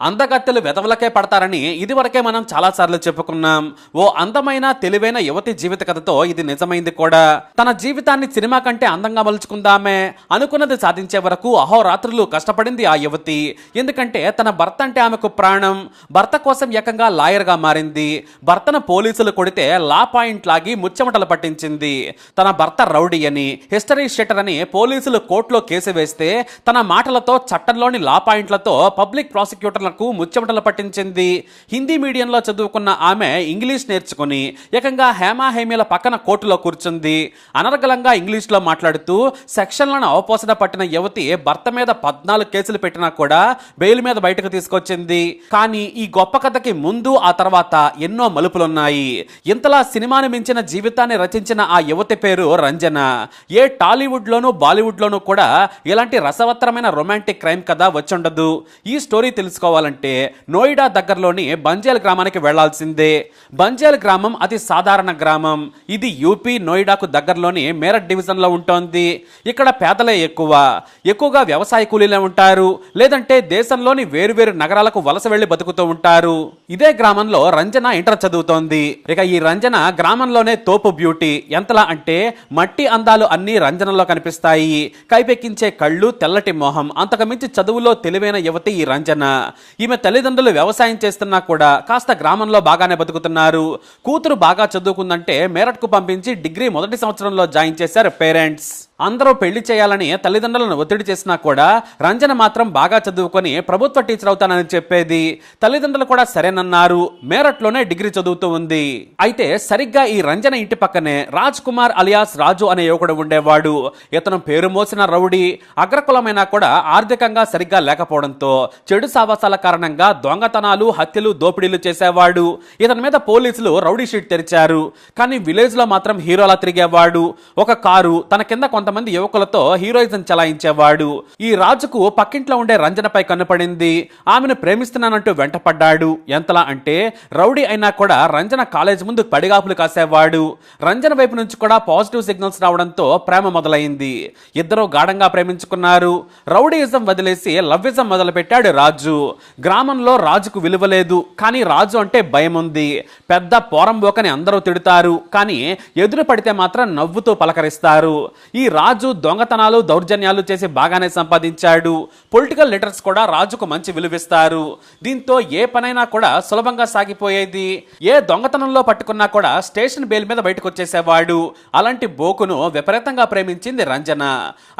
అందగత్తెలు వెదవలకే పడతారని ఇదివరకే మనం చాలాసార్లు చెప్పుకున్నాం. ఓ అందమైన తెలివైన యువతి జీవిత కథతో ఇది నిజమైంది కూడా. తన జీవితాన్ని సినిమా కంటే అందంగా మలుచుకుందామే అనుకున్నది సాధించే వరకు అహోరాత్రులు కష్టపడింది ఆ యువతి. ఎందుకంటే తన భర్త అంటే ఆమెకు ప్రాణం. భర్త కోసం ఏకంగా లాయర్గా మారింది. భర్తను పోలీసులు కొడితే లా పాయింట్ లాగి ముచ్చెమటలు పట్టించింది. తన భర్త రౌడీ అని హిస్టరీ షెటర్ అని పోలీసులు కోర్టులో కేసు వేస్తే తన మాటలతో చట్టంలోని లా పాయింట్లతో పబ్లిక్ ప్రాసిక్యూటర్లకు ముచ్చెమటలు పట్టించింది. హిందీ మీడియంలో చదువుకున్న ఆమె ఇంగ్లీష్ నేర్చుకుని ఏకంగా హేమా హేమీల పక్కన కోర్టులో కూర్చుంది. అనర్గలంగా ఇంగ్లీష్లో మాట్లాడుతూ సెక్షన్లను అవపోసన పట్టిన యువతి భర్త మీద పద్నాలుగు కేసులు పెట్టినా కూడా బెయిల్ మీద బయటకు తీసుకొచ్చింది. కానీ ఈ గొప్ప కథకి ముందు ఆ తర్వాత ఎన్నో మలుపులున్నాయి. ఇంతలా సినిమాను మించిన జీవితాన్ని రచించిన ఆ యువతి పేరు రంజన. ఏ టాలీవుడ్ బాలీవుడ్లోనూ బాలీవుడ్ కూడా ఇలాంటి రసవత్తరమైన రొమాంటిక్ క్రైమ్ కథ వచ్చుండదు. ఈ స్టోరీ తెలుసుకోవాలంటే నోయిడా దగ్గరలోని బంజాల్ గ్రామానికి వెళ్ళాల్సిందే. బంజేల్ గ్రామం అతి సాధారణ గ్రామం. ఇది యూపీ నోయిడాకు దగ్గరలోని మేరట్ డివిజన్లో ఉంటుంది. ఇక్కడ పేదలే ఎక్కువ. ఎక్కువగా వ్యవసాయ కూలీలే ఉంటారు. లేదంటే దేశంలోని వేరువేరు నగరాలకు వలస వెళ్ళి బతుకుతూ ఉంటారు. ఇదే గ్రామంలో రంజన ఇంటర్ చదువుతోంది. ఇక ఈ రంజన గ్రామంలోనే తోపు బ్యూటీ. ఎంతలా అంటే మట్టి అందాలు అన్ని రంజనలో కనిపిస్తాయి. కైపెక్కించే కళ్ళు తెల్లటి మొహం. అంతకుమించి చదువులో తెలివైన యువతి ఈ రంజన. ఈమె తల్లిదండ్రులు వ్యవసాయం చేస్తున్నా కూడా కాస్త గ్రామంలో బాగానే బతుకుతున్నారు. కూతురు బాగా చదువుకుందంటే మేరట్కు పంపించి డిగ్రీ మొదటి సంవత్సరంలో జాయిన్ చేశారు పేరెంట్స్. అందరూ పెళ్ళి చేయాలని తల్లిదండ్రులను ఒత్తిడి చేసినా కూడా రంజన మాత్రం బాగా చదువుకొని ప్రభుత్వ టీచర్ అవుతానని చెప్పేది తల్లిదండ్రులు కూడా సరేనన్నారు. మేరట్లోనే డిగ్రీ చదువుతూ ఉంది. అయితే సరిగ్గా ఈ రంజన ఇంటి పక్కనే రాజ్ కుమార్ అలియాస్ రాజు అనే యువకుడు ఉండేవాడు. ఇతను పేరు మోసిన రౌడీ అగ్రకులమైనా కూడా ఆర్థికంగా సరిగ్గా లేకపోవడంతో చెడు సావాసాల కారణంగా దొంగతనాలు హత్యలు దోపిడీలు చేసేవాడు. ఇతని మీద పోలీసులు రౌడీ షీట్ తెరిచారు. కానీ విలేజ్లో మాత్రం హీరోలా తిరిగేవాడు. ఒక కారు తన కింద కొంత కొంతమంది యువకులతో హీరోయిజం చలాయించేవాడు. ఈ రాజుకు పక్కింట్లో ఉండే రంజనపై కన్నుపడింది. ఆమెను ప్రేమిస్తున్నానంటూ వెంటపడ్డాడు. ఎంతలా అంటే రౌడీ అయినా కూడా రంజన కాలేజ్ ముందు పడిగాపులు కాసేవాడు. రంజన వైపు నుంచి కూడా పాజిటివ్ సిగ్నల్స్ రావడంతో ప్రేమ మొదలైంది. ఇద్దరు గాఢంగా ప్రేమించుకున్నారు. రౌడీయిజం వదిలేసి లవ్విజం మొదలుపెట్టాడు రాజు. గ్రామంలో రాజుకు విలువ లేదు. కానీ రాజు అంటే భయం ఉంది పెద్ద పోరంబోకని అందరూ తిడతారు. కానీ ఎదురు పడితే మాత్రం నవ్వుతూ పలకరిస్తారు. ఈ రాజు దొంగతనాలు దౌర్జన్యాలు చేసి బాగానే సంపాదించాడు. పొలిటికల్ లీడర్స్ కూడా రాజుకు మంచి విలువిస్తారు. దీంతో ఏ పనైనా కూడా సులభంగా సాగిపోయేది. ఏ దొంగతనంలో పట్టుకున్నా కూడా స్టేషన్ బెయిల్ మీద బయటకు వచ్చేసేవాడు అలాంటి బోకును విపరీతంగా ప్రేమించింది రంజన.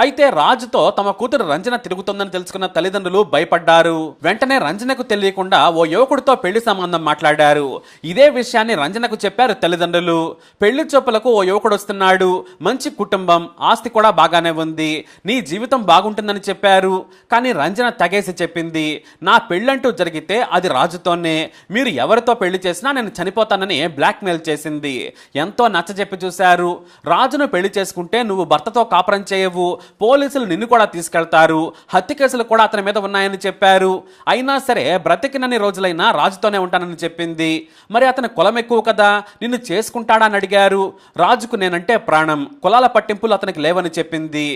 అయితే రాజుతో తమ కూతురు రంజన తిరుగుతుందని తెలుసుకున్న తల్లిదండ్రులు భయపడ్డారు. వెంటనే రంజనకు తెలియకుండా ఓ యువకుడితో పెళ్ళి సంబంధం మాట్లాడారు. ఇదే విషయాన్ని రంజనకు చెప్పారు తల్లిదండ్రులు. పెళ్ళి చూపులకు ఓ యువకుడు వస్తున్నాడు. మంచి కుటుంబం ఆస్తి కూడా బాగానే ఉంది నీ జీవితం బాగుంటుందని చెప్పారు కానీ రంజన తగేసి చెప్పింది నా పెళ్ళంటూ జరిగితే అది రాజుతోనే మీరు ఎవరితో పెళ్ళి చేసినా నేను చనిపోతానని బ్లాక్మెయిల్ చేసింది. ఎంతో నచ్చజెప్పి చూశారు రాజును పెళ్ళి చేసుకుంటే నువ్వు భర్తతో కాపురం చేయవు పోలీసులు నిన్ను కూడా తీసుకెళ్తారు హత్య కేసులు కూడా అతని మీద ఉన్నాయని చెప్పారు. అయినా సరే బ్రతికినన్ని రోజులైనా రాజుతోనే ఉంటానని చెప్పింది. మరి అతని కులం ఎక్కువ కదా నిన్ను చేసుకుంటాడా అని అడిగారు. రాజుకు నేనంటే ప్రాణం కులాల పట్టింపులు అతనికి లేవని చెప్పింది?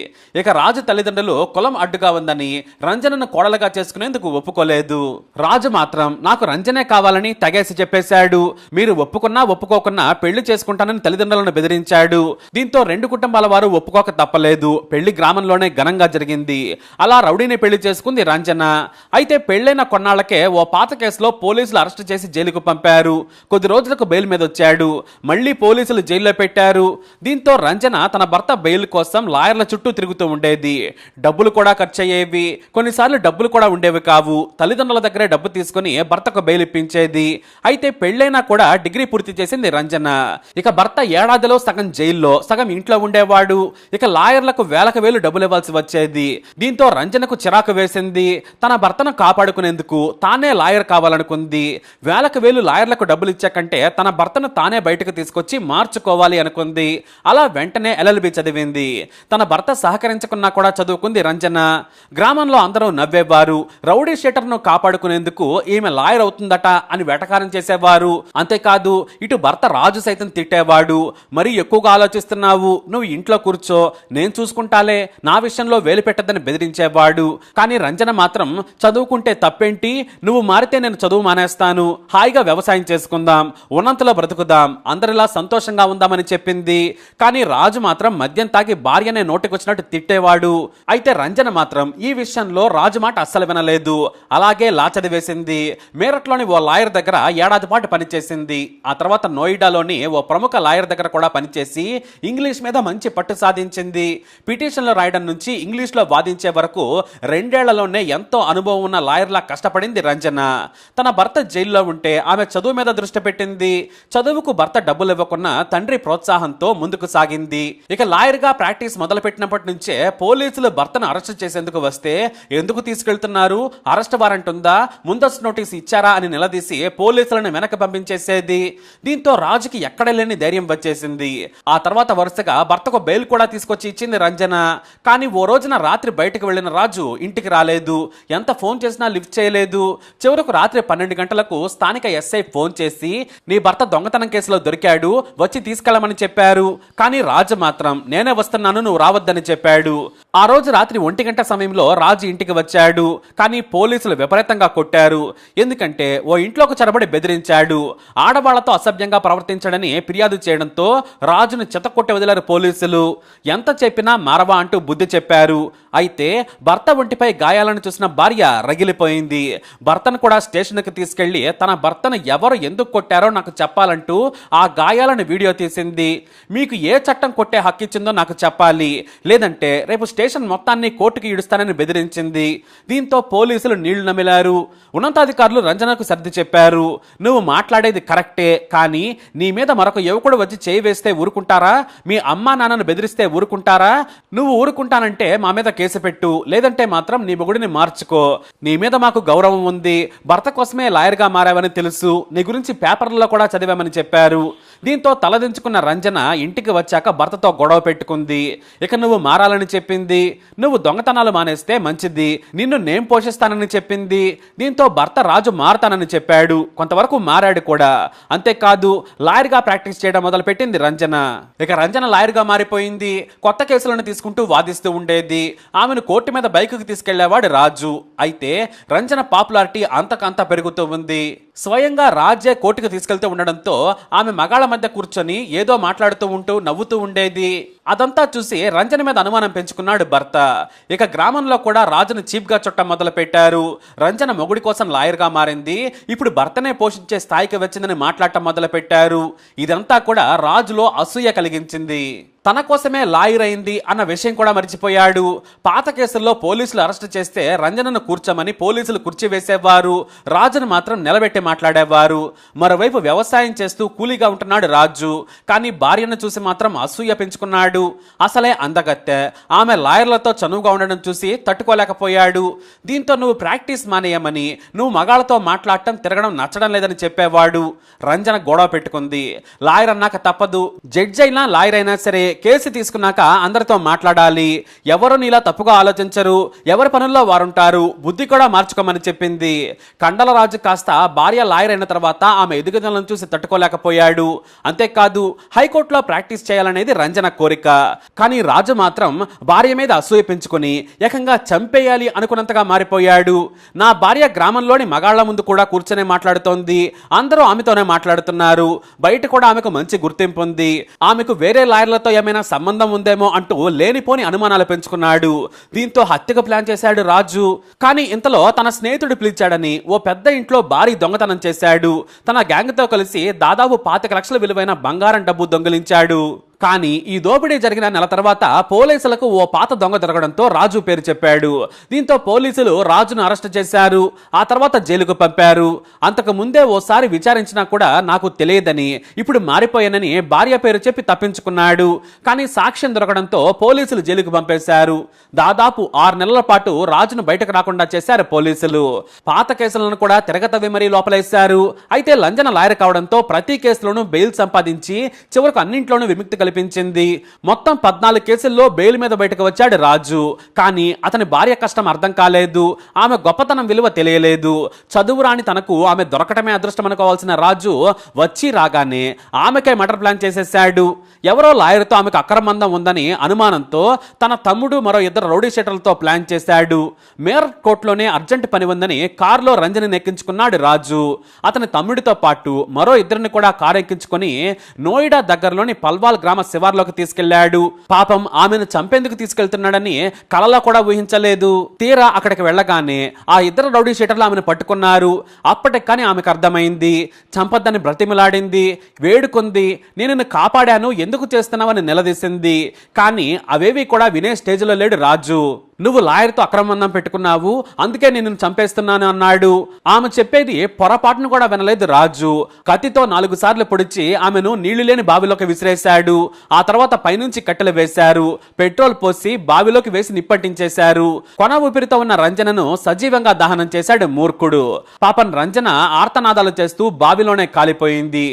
ఇక రాజు తల్లిదండ్రులు కులం అడ్డుగా ఉందని రంజనను కోడలుగా చేసుకునేందుకు ఒప్పుకోలేదు. రాజు మాత్రం నాకు రంజనే కావాలని తగేసి చెప్పేశాడు. మీరు ఒప్పుకున్నా ఒప్పుకోకున్నా పెళ్ళి చేసుకుంటానని తల్లిదండ్రులను బెదిరించాడు. దీంతో రెండు కుటుంబాల వారు ఒప్పుకోక తప్పలేదు. పెళ్ళి గ్రామంలోనే ఘనంగా జరిగింది. అలా రౌడీని పెళ్ళి చేసుకుంది రంజన. అయితే పెళ్ళైన కొన్నాళ్ళకే ఓ పాత కేసులో పోలీసులు అరెస్ట్ చేసి జైలుకు పంపారు. కొద్ది రోజులకు బెయిల్ మీద వచ్చాడు మళ్ళీ పోలీసులు జైల్లో పెట్టారు. దీంతో రంజన తన భర్త బెయిల్ కోసం లాయర్ల చుట్టూ తిరుగుతూ ఉండేది. డబ్బులు కూడా ఖర్చు అయ్యేవి కొన్నిసార్లు డబ్బులు కూడా ఉండేవి కావు. తల్లిదండ్రుల దగ్గరే డబ్బు తీసుకుని భర్తకు బెయిల్ ఇప్పించేది. అయితే పెళ్ళైనా కూడా డిగ్రీ పూర్తి చేసింది రంజన. ఇక భర్త ఏడాదిలో సగం జైల్లో సగం ఇంట్లో ఉండేవాడు. ఇక లాయర్లకు వేలకు వేలు డబ్బులు ఇవ్వాల్సి వచ్చేది. దీంతో రంజనకు చిరాకు వేసింది. తన భర్తను కాపాడుకునేందుకు తానే లాయర్ కావాలనుకుంది. వేలకు వేలు లాయర్లకు డబ్బులు ఇచ్చే కంటే తన భర్తను తానే బయటకు తీసుకొచ్చి మార్చుకోవాలి అనుకుంది. అలా వెంటనే ఎల్ఎల్బి చదివింది. తన భర్త సహకరించకున్నా కూడా చదువుకుంది రంజన. గ్రామంలో అందరూ నవ్వేవారు. రౌడీ షీటర్ను కాపాడుకునేందుకు ఈమె లాయర్ అవుతుందట అని వెటకారం చేసేవారు. అంతేకాదు ఇటు భర్త రాజు సైతం తిట్టేవాడు. మరీ ఎక్కువగా ఆలోచిస్తున్నావు. నువ్వు ఇంట్లో కూర్చో. నేను చూసుకుంటాలే. నా విషయంలో వేలు పెట్టద్దని బెదిరించేవాడు. కానీ రంజన మాత్రం చదువుకుంటే తప్పేంటి? నువ్వు మారితే నేను చదువు మానేస్తాను. హాయిగా వ్యవసాయం చేసుకుందాం. ఉన్నంతలో బ్రతుకుదాం. అందరిలా సంతోషంగా ఉందామని చెప్పింది. కానీ రాజు మాత్రం మద్యం తాగి భార్యనే నోటికొచ్చినట్టు తిట్టేవాడు. అయితే రంజన మాత్రం ఈ విషయంలో రాజు మాట అస్సలు వినలేదు. అలాగే లా చదివేసింది మేరట్లోని ఓ లాయర్ దగ్గర ఏడాది పాటు పనిచేసింది. ఆ తర్వాత నోయిడాలోని ఓ ప్రముఖ లాయర్ దగ్గర కూడా పనిచేసి ఇంగ్లీష్ మీద మంచి పట్టు సాధించింది. పిటిషన్లు రాయడం నుంచి ఇంగ్లీష్లో వాదించే వరకు రెండేళ్ళలోనే ఎంతో అనుభవం ఉన్న లాయర్లా కష్టపడింది రంజన. తన భర్త జైల్లో ఉంటే ఆమె చదువు మీద దృష్టి పెట్టింది. చదువుకు భర్త డబ్బులు ఇవ్వకున్న తండ్రి ప్రోత్సాహంతో ముందుకు సాగింది. ఇక లాయర్గా ప్రాక్టీస్ మొదలుపెట్టినప్పటి నుంచే పోలీసులు భర్తను అరెస్ట్ చేసేందుకు వస్తే ఎందుకు తీసుకెళ్తున్నారు? అరెస్ట్ వారెంట్ ఉందా? ముందస్తు నోటీస్ ఇచ్చారా అని నిలదీసి పోలీసులను వెనక పంపించేసేది. దీంతో రాజుకి ఎక్కడ లేని ధైర్యం వచ్చేసింది. ఆ తర్వాత వరుసగా భర్తకు బెయిల్ కూడా తీసుకొచ్చి ఇచ్చింది రంజన. కానీ ఓ రోజున రాత్రి బయటకు వెళ్ళిన రాజు ఇంటికి రాలేదు. ఎంత ఫోన్ చేసినా లిఫ్ట్ చేయలేదు. చివరకు రాత్రి పన్నెండు గంటలకు స్థానిక ఎస్ఐ ఫోన్ చేసి నీ భర్త దొంగతనం కేసులో దొరికాడు వచ్చి తీసుకెళ్ళమని చెప్పారు. కానీ రాజు మాత్రం నేనే వస్తున్నాను నువ్వు రావద్దని చెప్పాడు. ఆ రోజు రాత్రి ఒంటి గంట సమయంలో రాజు ఇంటికి వచ్చాడు. కానీ పోలీసులు విపరీతంగా కొట్టారు. ఎందుకంటే ఓ ఇంట్లోకి చొరబడి బెదిరించాడు. ఆడవాళ్ళతో అసభ్యంగా ప్రవర్తించడని ఫిర్యాదు చేయడంతో రాజును చెతకొట్టి వదిలారు పోలీసులు. ఎంత చెప్పినా మారవా అంటూ బుద్ధి చెప్పారు. అయితే భర్త ఒంటిపై గాయాలను చూసిన భార్య రగిలిపోయింది. భర్తను కూడా స్టేషన్కి తీసుకెళ్ళి తన భర్తను ఎవరు ఎందుకు కొట్టారో నాకు చెప్పాలంటూ ఆ గాయాలను వీడియో తీసింది. మీకు ఏ చట్టం కొట్టే హక్కు ఇచ్చిందో నాకు చెప్పాలి. లేదంటే రేపు స్టేషన్ మొత్తాన్ని కోర్టుకి ఇడుస్తానని బెదిరించింది. దీంతో పోలీసులు నీళ్ళు నమిలారు. ఉన్నతాధికారులు రంజనకు సర్ది చెప్పారు. నువ్వు మాట్లాడేది కరెక్టే కానీ నీ మీద మరొక యువకుడు వచ్చి చేయి వేస్తే ఊరుకుంటారా? మీ అమ్మా నాన్నను బెదిరిస్తే ఊరుకుంటారా? నువ్వు ఊరుకుంటానంటే మా మీద కేసు పెట్టు. లేదంటే మాత్రం నీ మొగుడిని మార్చుకో. నీ మీద మాకు గౌరవం ఉంది. భర్త కోసమే లాయర్గా మారావని తెలుసు. నీ గురించి పేపర్లలో కూడా చదివామని చెప్పారు. దీంతో తలదించుకున్న రంజన ఇంటికి వచ్చాక భర్తతో గొడవ పెట్టుకుంది. ఇక నువ్వు మారాలని చెప్పింది. నువ్వు దొంగతనాలు మానేస్తే మంచిది. నిన్ను నేను పోషిస్తానని చెప్పింది. దీంతో భర్త రాజు మారతానని చెప్పాడు. కొంతవరకు మారాడు కూడా. అంతేకాదు లాయర్గా ప్రాక్టీస్ చేయడం మొదలుపెట్టింది రంజన. ఇక రంజన లాయర్గా మారిపోయింది. కొత్త కేసులను తీసుకుంటూ వాదిస్తూ ఉండేది. ఆమెను కోర్టు మీద బైకుకి తీసుకెళ్ళేవాడు రాజు. అయితే రంజన పాపులారిటీ అంతకంతా పెరుగుతూ ఉంది. స్వయంగా రాజే కోర్టుకు తీసుకెళ్తూ ఉండడంతో ఆమె మగాళ్ళ మధ్య కూర్చొని ఏదో మాట్లాడుతూ ఉంటూ నవ్వుతూ ఉండేది. అదంతా చూసి రంజన మీద అనుమానం పెంచుకున్నాడు భర్త. ఇక గ్రామంలో కూడా రాజును చీప్గా చుట్టం మొదలు పెట్టారు రంజన మొగుడి కోసం లాయర్గా మారింది. ఇప్పుడు భర్తనే పోషించే స్థాయికి వచ్చిందని మాట్లాడటం మొదలు పెట్టారు ఇదంతా కూడా రాజులో అసూయ కలిగించింది. తన కోసమే లాయర్ అయింది అన్న విషయం కూడా మర్చిపోయాడు. పాత కేసుల్లో పోలీసులు అరెస్ట్ చేస్తే రంజనను కూర్చోమని పోలీసులు కూర్చివేసేవారు రాజును మాత్రం నిలబెట్టి మాట్లాడేవారు. మరోవైపు వ్యవసాయం చేస్తూ కూలీగా ఉంటున్నాడు రాజు. కానీ భార్యను చూసి మాత్రం అసూయ పెంచుకున్నాడు. అసలే అందగత్తె. ఆమె లాయర్లతో చనువుగా ఉండడం చూసి తట్టుకోలేకపోయాడు. దీంతో నువ్వు ప్రాక్టీస్ మానేయమని నువ్వు మగాళ్ళతో మాట్లాడటం తిరగడం నచ్చడం లేదని చెప్పేవాడు. రంజన గొడవ పెట్టుకుంది. లాయర్ అన్నాక తప్పదు. జడ్జి అయినా లాయర్ అయినా సరే కేసు తీసుకున్నాక అందరితో మాట్లాడాలి. ఎవరు నీలా తప్పుగా ఆలోచించరు. ఎవరి పనుల్లో వారుంటారు. బుద్ధి కూడా మార్చుకోమని చెప్పింది. కండలరాజు కాస్త భార్య లాయర్ అయిన తర్వాత ఆమె ఎదుగుదలను చూసి తట్టుకోలేకపోయాడు. అంతేకాదు హైకోర్టులో ప్రాక్టీస్ చేయాలనేది రంజన కోరిక. కానీ రాజు మాత్రం భార్య మీద అసూయ పెంచుకొని ఏకంగా చంపేయాలి అనుకున్నంతగా మారిపోయాడు. నా భార్య గ్రామంలోని మగాళ్ళ ముందు కూడా కూర్చొని మాట్లాడుతోంది. అందరూ ఆమెతోనే మాట్లాడుతున్నారు. బయట కూడా ఆమెకు మంచి గుర్తింపు ఉంది. ఆమెకు వేరే లాయర్లతో ఏమైనా సంబంధం ఉందేమో అంటూ లేనిపోని అనుమానాలు పెంచుకున్నాడు. దీంతో హత్యకు ప్లాన్ చేశాడు రాజు. కానీ ఇంతలో తన స్నేహితుడు పిలిచాడని ఓ పెద్ద ఇంట్లో భారీ దొంగతనం చేశాడు. తన గ్యాంగ్తో కలిసి దాదాపు పాతిక లక్షల విలువైన బంగారం డబ్బు దొంగిలించాడు. కానీ ఈ దోపిడీ జరిగిన నెల తర్వాత పోలీసులకు ఓ పాత దొంగ దొరకడంతో రాజు పేరు చెప్పాడు. దీంతో పోలీసులు రాజును అరెస్ట్ చేశారు. ఆ తర్వాత జైలుకు పంపారు. అంతకు ముందే ఓసారి విచారించినా కూడా నాకు తెలియదని ఇప్పుడు మారిపోయానని భార్య పేరు చెప్పి తప్పించుకున్నాడు. కానీ సాక్ష్యం దొరకడంతో పోలీసులు జైలుకు పంపేశారు. దాదాపు ఆరు నెలల పాటు రాజును బయటకు రాకుండా చేశారు పోలీసులు. పాత కేసులను కూడా తిరగతవి మరీ లోపలేశారు. అయితే లంజన లాయర్ కావడంతో ప్రతి కేసులోనూ బెయిల్ సంపాదించి చివరకు అన్నింట్లోనూ విముక్తి కనిపించింది మొత్తం పద్నాలుగు కేసుల్లో బెయిల్ మీద బయటకు వచ్చాడు రాజు. కానీ అతని భార్య కష్టం అర్థం కాలేదు. ఆమె గొప్పతనం విలువ తెలియలేదు. చదువు రాని తనకు ఆమె దొరకటమే అదృష్టం అనుకోవాల్సిన రాజు వచ్చి రాగానే ఆమెకే మటర్ ప్లాన్ చేసేసాడు ఎవరో లాయర్తో ఆమెకు అక్రమందం ఉందని అనుమానంతో తన తమ్ముడు మరో ఇద్దరు రౌడీ షీటర్లతో ప్లాన్ చేశాడు. మేరట్ కోర్టులోనే అర్జెంట్ పని ఉందని కారులో రంజని ఎక్కించుకున్నాడు రాజు. అతని తమ్ముడితో పాటు మరో ఇద్దరిని కూడా కారు ఎక్కించుకొని నోయిడా దగ్గరలోని పల్వాల్ గ్రామ శివార్లోకి తీసుకెళ్ళాడు పాపం ఆమెను చంపేందుకు తీసుకెళ్తున్నాడని కలలో కూడా ఊహించలేదు. తీరా అక్కడికి వెళ్ళగానే ఆ ఇద్దరు రౌడీ షీటర్లు ఆమెను పట్టుకున్నారు. అప్పటికి కానీ ఆమెకు అర్థమైంది. చంపద్దని బ్రతిమలాడింది. వేడుకుంది. నేను నిన్ను కాపాడాను. ఎందుకు చేస్తున్నావని నిలదీసింది. కానీ అవేవి కూడా వినే స్టేజ్లో లేడు రాజు. నువ్వు లాయర్తో అక్రమందం పెట్టుకున్నావు అందుకే నేను నిన్ను చంపేస్తున్నాను అన్నాడు. ఆమె చెప్పేది పొరపాటును కూడా వినలేదు రాజు. కత్తితో నాలుగు సార్లు పొడిచి ఆమెను నీళ్ళు లేని బావిలోకి విసిరేశాడు. ఆ తర్వాత పైనుంచి కట్టెలు వేశారు. పెట్రోల్ పోసి బావిలోకి వేసి నిప్పట్టించేశారు. కొన ఊపిరితో ఉన్న రంజనను సజీవంగా దహనం చేశాడు మూర్ఖుడు. పాపం రంజన ఆర్తనాదాలు చేస్తూ బావిలోనే కాలిపోయింది.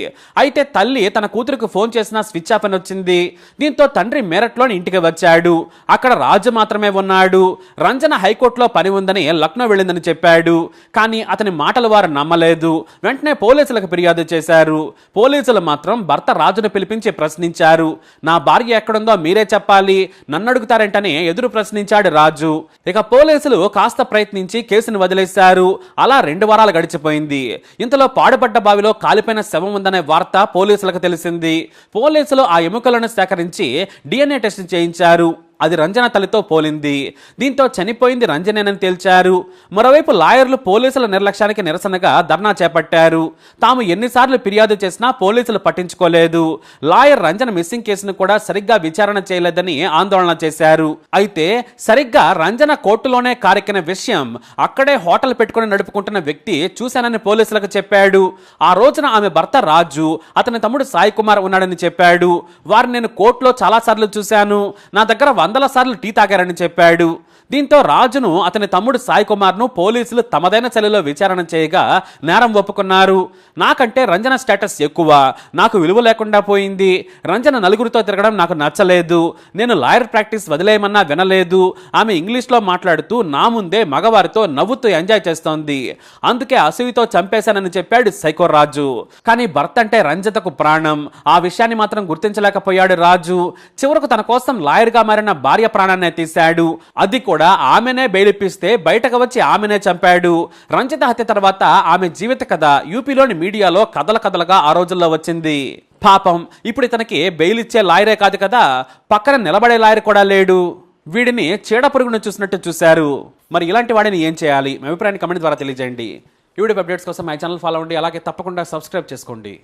అయితే తల్లి తన కూతురుకు ఫోన్ చేసినా స్విచ్ ఆఫ్ అని వచ్చింది. దీంతో తండ్రి మేరట్లోని ఇంటికి వచ్చాడు. అక్కడ రాజు మాత్రమే ఉన్నాడు. రంజన హైకోర్టులో పని ఉందని లక్నో వెళ్ళిందని చెప్పాడు. కానీ అతని మాటలు వారు నమ్మలేదు. వెంటనే పోలీసులకు ఫిర్యాదు చేశారు. పోలీసులు మాత్రం భర్త రాజును పిలిపించి ప్రశ్నించారు. నా భార్య ఎక్కడుందో మీరే చెప్పాలి. నన్ను అడుగుతారేంటని ఎదురు ప్రశ్నించాడు రాజు. ఇక పోలీసులు కాస్త ప్రయత్నించి కేసును వదిలేశారు. అలా రెండు వారాలు గడిచిపోయింది. ఇంతలో పాడుపడ్డ బావిలో కాలిపోయిన శవం ఉందనే వార్త పోలీసులకు తెలిసింది. పోలీసులు ఆ ఎముకలను సేకరించి డిఎన్ఏ టెస్ట్ చేయించారు. అది రంజన తల్లితో పోలింది. దీంతో చనిపోయింది రంజనేనని తేల్చారు. మరోవైపు లాయర్లు పోలీసుల నిర్లక్ష్యానికి నిరసనగా ధర్నా చేపట్టారు. తాము ఎన్నిసార్లు ఫిర్యాదు చేసినా పోలీసులు పట్టించుకోలేదు. లాయర్ రంజన మిస్సింగ్ కేసును కూడా సరిగ్గా విచారణ చేయలేదని ఆందోళన చేశారు. అయితే సరిగ్గా రంజన కోర్టులోనే కారెక్కిన విషయం అక్కడే హోటల్ పెట్టుకుని నడుపుకుంటున్న వ్యక్తి చూశానని పోలీసులకు చెప్పాడు. ఆ రోజున ఆమె భర్త రాజు అతని తమ్ముడు సాయి కుమార్ ఉన్నాడని చెప్పాడు. వారిని నేను కోర్టులో చాలాసార్లు చూశాను. నా దగ్గర వందల సార్లు టీ తాగారని చెప్పాడు. దీంతో రాజును అతని తమ్ముడు సాయి కుమార్ను పోలీసులు తమదైన చలిలో విచారణ చేయగా నేరం ఒప్పుకున్నారు. నాకంటే రంజన స్టేటస్ ఎక్కువ. నాకు విలువ లేకుండా పోయింది. రంజన నలుగురితో తిరగడం నాకు నచ్చలేదు. నేను లాయర్ ప్రాక్టీస్ వదిలేయమన్నా వినలేదు. ఆమె ఇంగ్లీష్లో మాట్లాడుతూ నా ముందే మగవారితో నవ్వుతూ ఎంజాయ్ చేస్తోంది. అందుకే అసూయితో చంపేశానని చెప్పాడు సైకో రాజు. కానీ భర్త అంటే రంజతకు ప్రాణం. ఆ విషయాన్ని మాత్రం గుర్తించలేకపోయాడు రాజు. చివరకు తన కోసం లాయర్గా మారిన భార్య ప్రాణాన్నే తీశాడు. అది కూడా ఆమెనే బెయిలిప్పిస్తే బయటకు వచ్చి ఆమెనే చంపాడు. రంజిత హత్య తర్వాత ఆమె జీవిత కథ యూపీలోని మీడియాలో కథల కథలుగా ఆ రోజుల్లో వచ్చింది. పాపం ఇప్పుడు ఇతనికి బెయిల్ ఇచ్చే లాయరే కాదు కదా పక్కన నిలబడే లాయర్ కూడా లేడు. వీడిని చీడ పురుగును చూసినట్టు చూశారు. మరి ఇలాంటి వాడిని ఏం చేయాలి? మీ అభిప్రాయాన్ని కమెంట్ ద్వారా తెలియజేయండి. యూట్యూబ్ అప్డేట్స్ కోసం మై ఛానల్ ఫాలో అవ్వండి అలాగే తప్పకుండా సబ్స్క్రైబ్ చేసుకోండి.